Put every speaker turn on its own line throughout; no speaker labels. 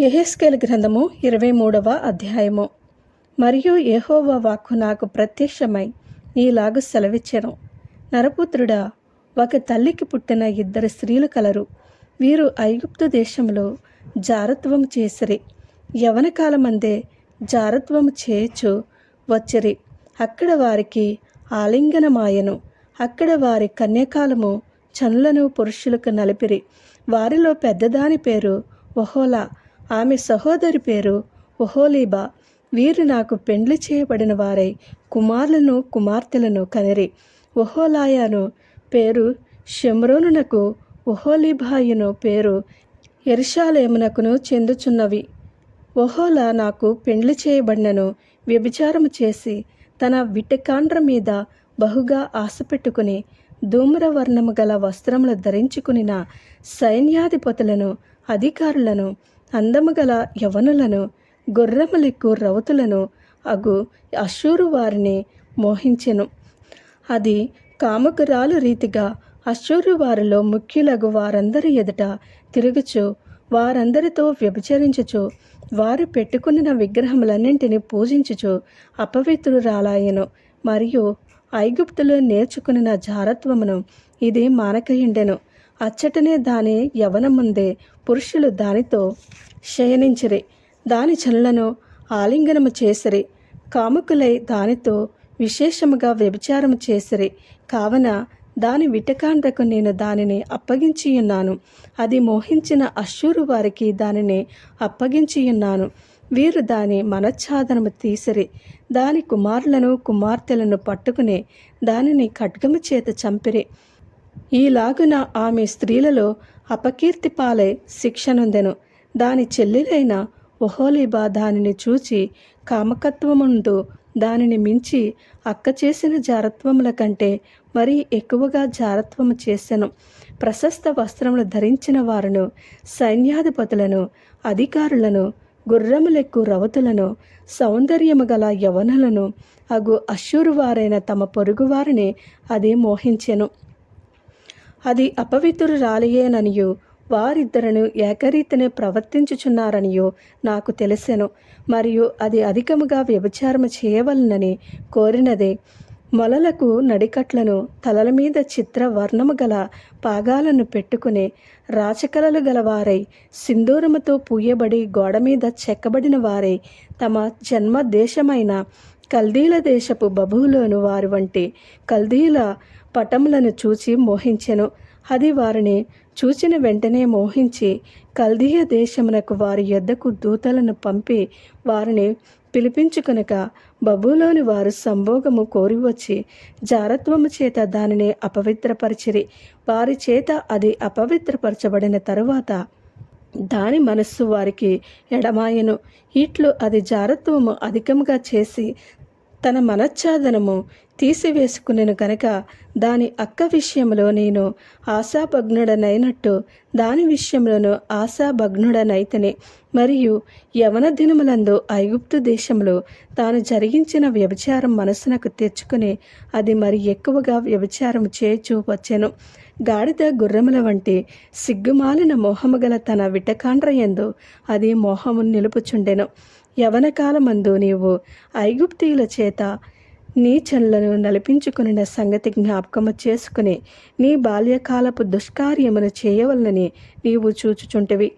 యహెస్కేల్ గ్రంథము ఇరవై మూడవ అధ్యాయము. మరియు యెహోవా వాక్కు నాకు ప్రత్యక్షమై నీలాగు సెలవిచ్చెను. నరపుత్రుడా ఒక తల్లికి పుట్టిన ఇద్దరు స్త్రీలు కలరు. వీరు ఐగుప్తు దేశంలో జారత్వం చేసిరి. యవన కాలమందే జారత్వము చేయొచ్చు వచ్చిరి. అక్కడ వారికి ఆలింగనమాయను. అక్కడ వారి కన్యకాలము చనులను పురుషులకు నలిపిరి. వారిలో పెద్దదాని పేరు ఒహోలా. ఆమె సహోదరి పేరు ఒహోలీబా. వీరు నాకు పెండ్లి చేయబడిన వారై కుమారులను కుమార్తెలను కనిరి. ఒహోలాయాను పేరు షమ్రోనునకు ఒహోలీబాయును పేరు ఎరుషాలేమునకును చెందుచున్నవి. ఒహోలా నాకు పెండ్లి చేయబడినను వ్యభిచారము చేసి తన విటకాండ్ర మీద బహుగా ఆశపెట్టుకుని ధూమ్రవర్ణము గల వస్త్రములు ధరించుకునిన సైన్యాధిపతులను అధికారులను అందము గల యవనులను గుర్రములెక్కు రౌతులను అగు అశూరు వారిని మోహించెను. అది కామకురాలు రీతిగా అశూరు వారిలో ముఖ్యులగు వారందరి ఎదుట తిరుగుచు వారందరితో వ్యభిచరించుచు వారు పెట్టుకున్న విగ్రహములన్నింటినీ పూజించుచు అపవిత్రురాలాయను. మరియు ఐగుప్తులో నేర్చుకున్న జారత్వమును ఇది మానకయుండెను. అచ్చటనే దాని యవనముందే పురుషులు దానితో శయనించిరి. దాని చనులను ఆలింగనము చేసిరి. కాముకులై దానితో విశేషముగా వ్యభిచారము చేసిరి. కావున దాని విటకాండ్రకు నేను దానిని అప్పగించియున్నాను. అది మోహించిన అశ్షూరు వారికి దానిని అప్పగించియున్నాను. వీరు దాని మనచ్ఛాదనము తీసిరి. దాని కుమారులను కుమార్తెలను పట్టుకుని దానిని ఖడ్గము చేత చంపిరి. ఈలాగున ఆమె స్త్రీలలో అపకీర్తి పాలై శిక్షనుందెను దాని చెల్లెలైన ఒహోలిబా దానిని చూచి కామకత్వముందు దానిని మించి అక్క చేసిన జారత్వముల కంటే మరీ ఎక్కువగా జారత్వము చేసెను. ప్రశస్త వస్త్రములు ధరించిన వారును సైన్యాధిపతులను అధికారులను గుర్రములెక్కు రవతులను సౌందర్యము గల యవనులను అగు అశ్షూరు వారైన తమ పొరుగువారిని అది మోహించెను. అది అపవిత్రురాలియేననియు. వారిద్దరను ఏకరీతినే ప్రవర్తించుచున్నారనియో నాకు తెలిసెను. మరియు అది అధికముగా వ్యభిచారము చేయవలనని కోరినదే. మొలలకు నడికట్లను తలల మీద చిత్ర వర్ణము గల పాగాలను పెట్టుకుని రాచకలలు గలవారై సింధూరముతో పూయబడి గోడ మీద చెక్కబడిన వారై తమ జన్మ దేశమైన కల్దీల దేశపు బబువులోను వారి వంటి కల్దీల పటములను చూచి మోహించెను. అది వారిని చూచిన వెంటనే మోహించి కల్దీయ దేశమునకు వారి యొద్దకు దూతలను పంపి వారిని పిలిపించుకొనక బబులోని వారు సంభోగము కోరి వచ్చి జారత్వము చేత దానిని అపవిత్రపరిచిరి. వారి చేత అది అపవిత్రపరచబడిన తరువాత దాని మనస్సు వారికి ఎడమాయను. ఇట్లు అది జారత్వము అధికముగా చేసి తన మనశ్చాదనము తీసివేసుకునేను కనుక దాని అక్క విషయంలో నేను ఆశాభగ్నుడనైనట్టు దాని విషయంలోనూ ఆశాభగ్నుడనైతని. మరియు యవన దినములందు ఐగుప్తు దేశంలో తాను జరిగించిన వ్యభిచారం మనసునకు తెచ్చుకుని అది మరి ఎక్కువగా వ్యభిచారం చేచూ వచ్చాను. గాడిద గుర్రముల వంటి సిగ్గుమాలిన మోహము గల తన విటకాండ్రయందు అది మోహము నిలుపుచుండెను. యవనకాలమందు నీవు ఐగుప్తీయుల చేత నీ చెన్లను నలిపించుకున్న సంగతి జ్ఞాపకము చేసుకుని నీ బాల్యకాలపు దుష్కార్యమును చేయవలనని నీవు చూచుచుంటివి.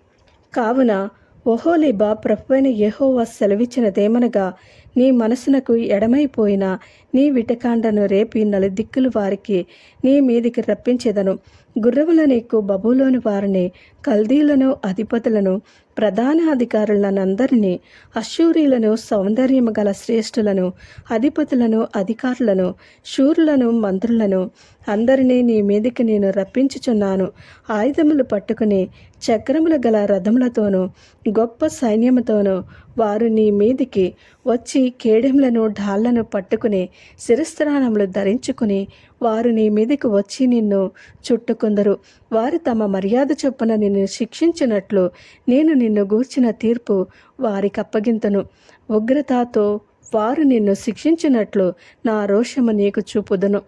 కావున ఓహోలీబా ప్రభువైన యహోవా సెలవిచ్చినదేమనగా నీ మనసునకు ఎడమైపోయిన నీ విటకాండను రేపి నలుదిక్కులు వారికి నీ మీదికి రప్పించేదను. గుర్రముల నీకు బబులోని వారిని కల్దీలను అధిపతులను ప్రధాన అధికారులనందరినీ అశూరీలను సౌందర్యము గల శ్రేష్ఠులను అధిపతులను అధికారులను శూరులను మంత్రులను అందరినీ నీ మీదికి నేను రప్పించుచున్నాను. ఆయుధములు పట్టుకుని చక్రములు గల రథములతోనూ గొప్ప సైన్యముతోనూ వారు నీ మీదికి వచ్చి కేడెంలను ఢాళ్ళను పట్టుకుని శిరస్త్రాణములు ధరించుకుని వారు నీ మీదకి వచ్చి నిన్ను చుట్టుకుందరు. వారు తమ మర్యాద చొప్పున నిన్ను శిక్షించినట్లు నేను నిన్ను గూర్చిన తీర్పు వారికి అప్పగింతను ఉగ్రతతో వారు నిన్ను శిక్షించినట్లు నా రోషము నీకు చూపుదును.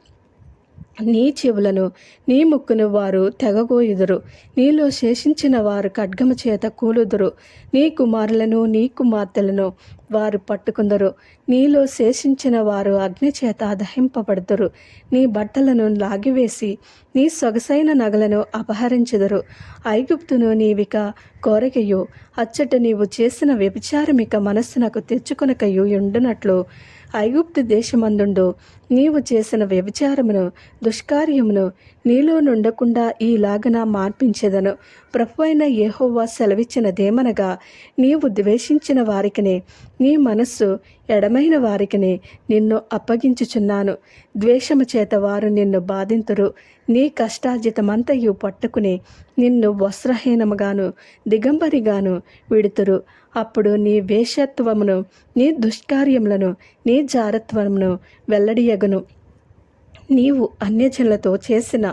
నీ చెవులను నీ ముక్కును వారు తెగగోయుదురు. నీలో శేషించిన వారు ఖడ్గము చేత కూలుదురు. నీ కుమారులను నీ కుమార్తెలను వారు పట్టుకుందరు. నీలో శేషించిన వారు అగ్ని చేత దహింపబడుదురు. నీ బట్టలను లాగివేసి నీ సొగసైన నగలను అపహరించుదురు. ఐగుప్తును నీవిక కోరకయు అచ్చట నీవు చేసిన వ్యభిచారమిక మనస్సునకు తెచ్చుకొనకయు ఉండునట్లు ఐగుప్తు దేశమందుండు. నీవు చేసిన వ్యభిచారమును దుష్కార్యమును నీలో నుండకుండా ఈలాగన మార్పించెదను. ప్రభు అయిన ఏహోవా సెలవిచ్చినదేమనగా నీవు ద్వేషించిన వారికినే నీ మనస్సు ఎడమైన వారికినే నిన్ను అప్పగించుచున్నాను. ద్వేషము చేత వారు నిన్ను బాధింతురు. నీ కష్టార్జితమంతయు పట్టుకుని నిన్ను వస్త్రహీనముగాను దిగంబరిగాను విడుతురు. అప్పుడు నీ వేషత్వమును నీ దుష్కార్యములను నీ జారత్వమును వెల్లడియగును. నీవు అన్యజనులతో చేసిన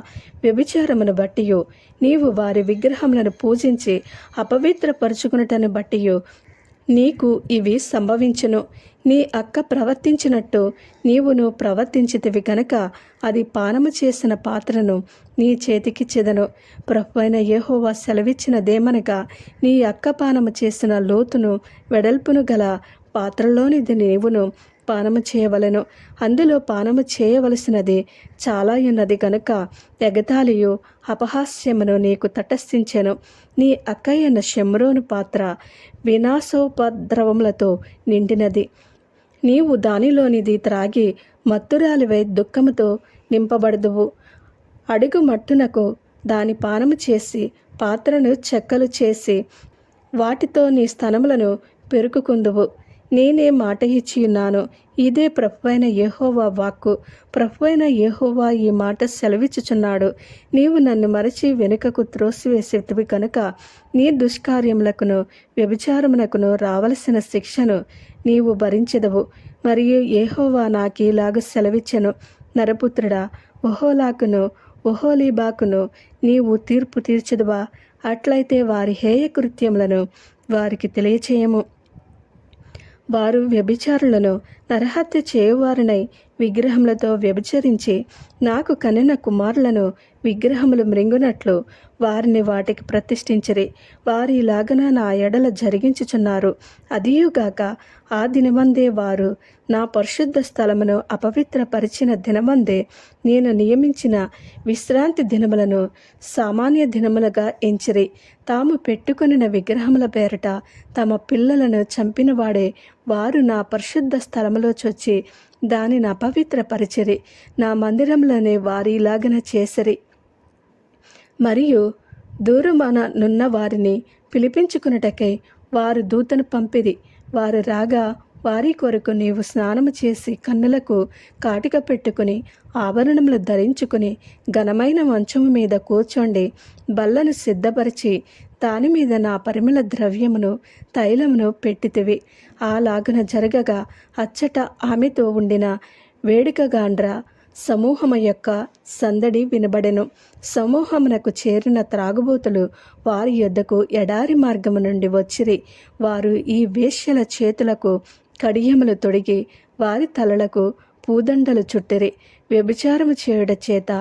వ్యభిచారమును బట్టియో నీవు వారి విగ్రహములను పూజించి అపవిత్రపరుచుకున్నటను బట్టియో. నీకు ఇవి సంభవించును. నీ అక్క ప్రవర్తించినట్టు నీవును ప్రవర్తించితివి గనక అది పానము చేసిన పాత్రను నీ చేతికి చెదను. ప్రభువైన ఏహోవా సెలవిచ్చినదేమనగా నీ అక్క పానము చేసిన లోతును వెడల్పును గల పాత్రలోనిది నీవును పానము చేయవలెను. అందులో పానము చేయవలసినది చాలా ఉన్నది గనుక ఎగతాళియు అపహాస్యమును నీకు తటస్థించెను. నీ అక్కయ్యన శమ్రోను పాత్ర వినాశోపద్రవములతో నిండినది. నీవు దానిలోనిది త్రాగి మత్తురాలివై దుఃఖముతో నింపబడదువు. అడుగు మట్టునకు దాని పానము చేసి పాత్రను చెక్కలు చేసి వాటితో నీ స్తనములను పెరుకుకుందువు. నేనే మాట ఇచ్చి ఉన్నాను. ఇదే ప్రభువైన యెహోవా వాక్కు. ప్రభువైన యెహోవా ఈ మాట సెలవిచ్చుచున్నాడు. నీవు నన్ను మరచి వెనుకకు త్రోసివేసేటివి కనుక నీ దుష్కార్యములకును వ్యభిచారమునకును రావలసిన శిక్షను నీవు భరించెదవు. మరియు యెహోవా నాకీలాగు సెలవిచ్చెను. నరపుత్రుడా ఒహోలాకును ఒహోలీబాకును నీవు తీర్పు తీర్చదువా? అట్లయితే వారి హేయ కృత్యములను వారికి తెలియచేయము. వారు వ్యభిచారులను నరహత్య చేయువారినై విగ్రహములతో వ్యభిచరించి నాకు కనిన కుమారులను విగ్రహములు మృంగునట్లు వారిని వాటికి ప్రతిష్ఠించిరి. వారి ఇలాగన నా ఎడల జరిగించుచున్నారు. అదియుగాక ఆ దినమందే వారు నా పరిశుద్ధ స్థలమును అపవిత్రపరిచిన దినమందే నేను నియమించిన విశ్రాంతి దినములను సామాన్య దినములుగా ఎంచిరి. తాము పెట్టుకొనిన విగ్రహముల పేరట తమ పిల్లలను చంపినవాడే వారు నా పరిశుద్ధ స్థలములో చొచ్చి దానిని అపవిత్రపరిచిరి. నా మందిరంలోనే వారి చేసరి. మరియు దూరమాన నున్న వారిని పిలిపించుకున్నటకై వారు దూతను పంపిరి. వారు రాగా వారి కొరకు నీవు స్నానము చేసి కన్నులకు కాటిక పెట్టుకుని ఆభరణములు ధరించుకుని ఘనమైన మంచము మీద కూర్చోండి. బల్లను సిద్ధపరిచి దాని మీద నా పరిమళ ద్రవ్యమును తైలమును పెట్టితివి. అలాగున జరగగా అచ్చట ఆమెతో ఉండిన వేడుకగాండ్ర సమూహము యొక్క సందడి వినబడెను. సమూహమునకు చేరిన త్రాగుబోతులు వారి యొద్దకు ఎడారి మార్గము నుండి వచ్చిరి. వారు ఈ వేశ్యల చేతులకు కడియములు తొడిగి వారి తలలకు పూదండలు చుట్టిరి. వ్యభిచారము చేయుట చేత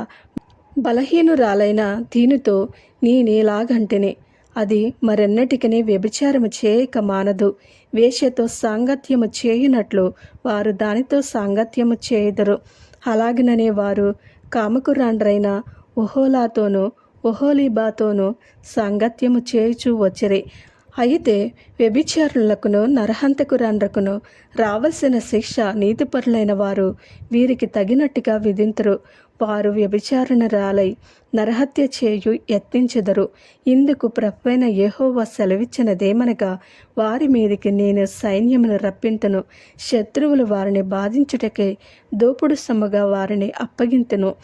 బలహీనురాలైన దీనితో నేనేలాగంటిని. అది మరెన్నటికని వ్యభిచారము చేయక మానదు. వేశ్యతో సాంగత్యము చేయునట్లు వారు దానితో సాంగత్యము చేయుదురు. అలాగననే వారు కామకురాండ్రైన ఒహోలాతోనూ ఒహోలీబాతోనూ సాంగత్యము చేయుచూ వచ్చిరి. అయితే వ్యభిచారులకును నరహంతకురాండ్రకును రావలసిన శిక్ష నీతిపరులైన వారు వీరికి తగినట్టుగా విధింతురు. వారు వ్యభిచారణ రాలై నరహత్య చేయు యత్నించెదరు. ఇందుకు ప్రభువైన యహోవా సెలవిచ్చినదేమనగా వారి మీదికి నేను సైన్యమును రప్పింతును. శత్రువులు వారిని బాధించుటకే దోపుడు సొమ్ముగా వారిని అప్పగింతును.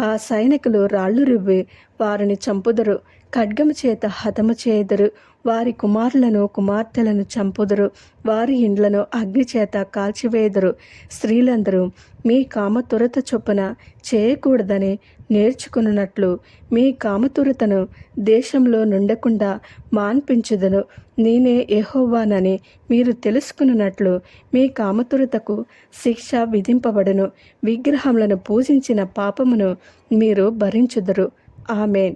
ఆ సైనికులు రాళ్ళు రువ్వి వారిని చంపుదరు. ఖడ్గము చేత హతము చేయుదురు. వారి కుమారులను కుమార్తెలను చంపుదురు. వారి ఇండ్లను అగ్ని చేత కాల్చివేయుదురు. స్త్రీలందరూ మీ కామతురత చొప్పున చేయకూడదని నేర్చుకున్నట్లు మీ కామతురతను దేశంలో నుండకుండా మాన్పించుదను. నేనే ఎహోవానని మీరు తెలుసుకున్నట్లు మీ కామతురతకు శిక్ష విధింపబడును. విగ్రహములను పూజించిన పాపమును మీరు భరించుదురు. ఆమెన్.